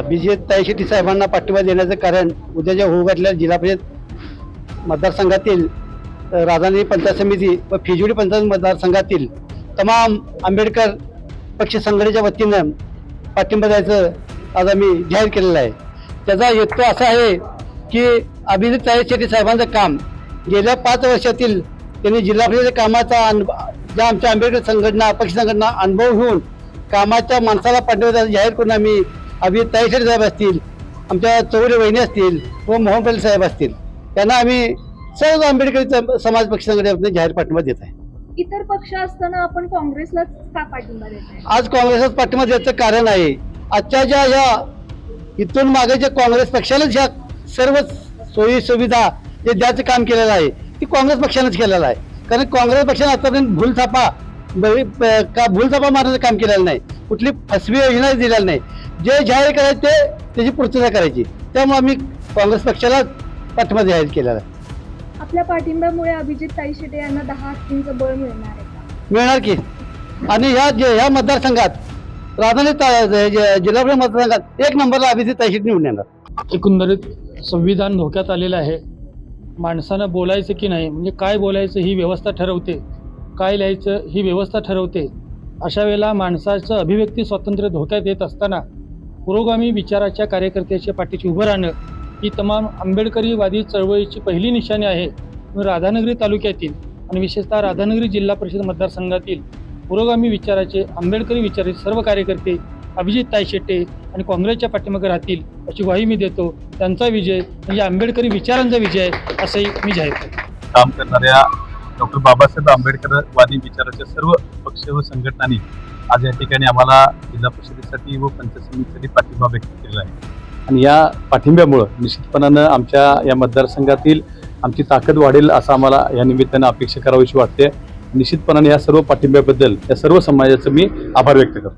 अभिजित ताई शेट्टी साहेबांना पाठिंबा देण्याचं कारण उद्याच्या होऊ घातलेल्या जिल्हा परिषद मतदारसंघातील राजानी पंचायत समिती व फिजुडी पंचायत मतदारसंघातील तमाम आंबेडकर पक्ष संघटनेच्या वतीनं पाठिंबा द्यायचं आज आम्ही जाहीर केलेलं आहे. त्याचा हेतू असा आहे की अभिजित ताई शेट्टी साहेबांचं काम गेल्या पाच वर्षातील त्यांनी जिल्हा परिषद कामाचा अनुभव ज्या आमच्या आंबेडकर संघटना पक्ष संघटना अनुभव घेऊन कामाच्या माणसाला पाठिंबा द्यायचं जाहीर करून आम्ही अभिजित ताईशेठ साहेब असतील आमच्या चौरे वहिनी असतील व मोहन पटेल साहेब असतील त्यांना आम्ही सर्व आंबेडकरी समाज पक्ष संघटनेतून जाहीर पाठिंबा देत आहे. इतर पक्ष असताना आपण काँग्रेसलाच का पाठिंबा देत आज काँग्रेसच पाठिंबा द्यायचं कारण आहे आजच्या ज्या ह्या इथून मागे जे काँग्रेस पक्षानंच ह्या सर्व सोयी सुविधा जे द्यायचं काम केलेलं आहे ती काँग्रेस पक्षानंच केलेलं आहे. कारण काँग्रेस पक्षाने आतापर्यंत भूलथापा का भूलथापा मारण्याचं काम केलेलं नाही. कुठली फसवी योजना दिलेली नाही. जे जाहीर करायचे ते त्याची पूर्तता करायची. त्यामुळे आम्ही काँग्रेस पक्षाला पाठिंबा जाहीर केलेला. आहे आपल्या पाठिंब्यामुळे अभिजित ताईशेटे यांना दहा हत्तींचं बळ मिळणार आहे का? मिळणार की? आणि ह्या जे ह्या मतदारसंघात राधानी जिल्हा परिषद मतदारसंघात एक नंबरला अभिजित ताईशीट निवडून येणार. एकंदरीत संविधान धोक्यात आलेलं आहे. माणसानं बोलायचं की नाही म्हणजे काय बोलायचं ही व्यवस्था ठरवते काय लिहायचं ही व्यवस्था ठरवते अशा वेळेला माणसाचं अभिव्यक्ती स्वातंत्र्य धोक्यात येत असताना पुरोगामी विचाराच्या कार्यकर्त्याच्या पाठीशी उभं राहणं ही तमाम आंबेडकरीवादी चळवळीची पहिली निशाणी आहे. राधानगरी तालुक्यातील आणि विशेषतः राधानगरी जिल्हा परिषद मतदारसंघातील पुरोगामी विचाराचे आंबेडकरी विचाराचे सर्व कार्यकर्ते अभिजित तायशेट्टे आणि काँग्रेसच्या पाठीमागे राहतील अशी ग्वाही मी देतो. त्यांचा विजय म्हणजे आंबेडकरी विचारांचा विजय आहे, असंही मी जाहीर करतो. काम करणाऱ्या डॉक्टर बाबासाहेब आंबेडकरवादी विचाराच्या सर्व पक्ष व संघटनांनी आज या ठिकाणी आम्हाला जिल्हा परिषदेसाठी व पंचायत समितीसाठी पाठिंबा व्यक्त केलेला आहे. आणि या पाठिंब्यामुळं निश्चितपणानं आमच्या या मतदारसंघातील आमची ताकद वाढेल असं आम्हाला या निमित्तानं अपेक्षा करावीशी वाटते. निश्चितपणाने या सर्व पाठिंब्याबद्दल या सर्व समाजाचं मी आभार व्यक्त करतो.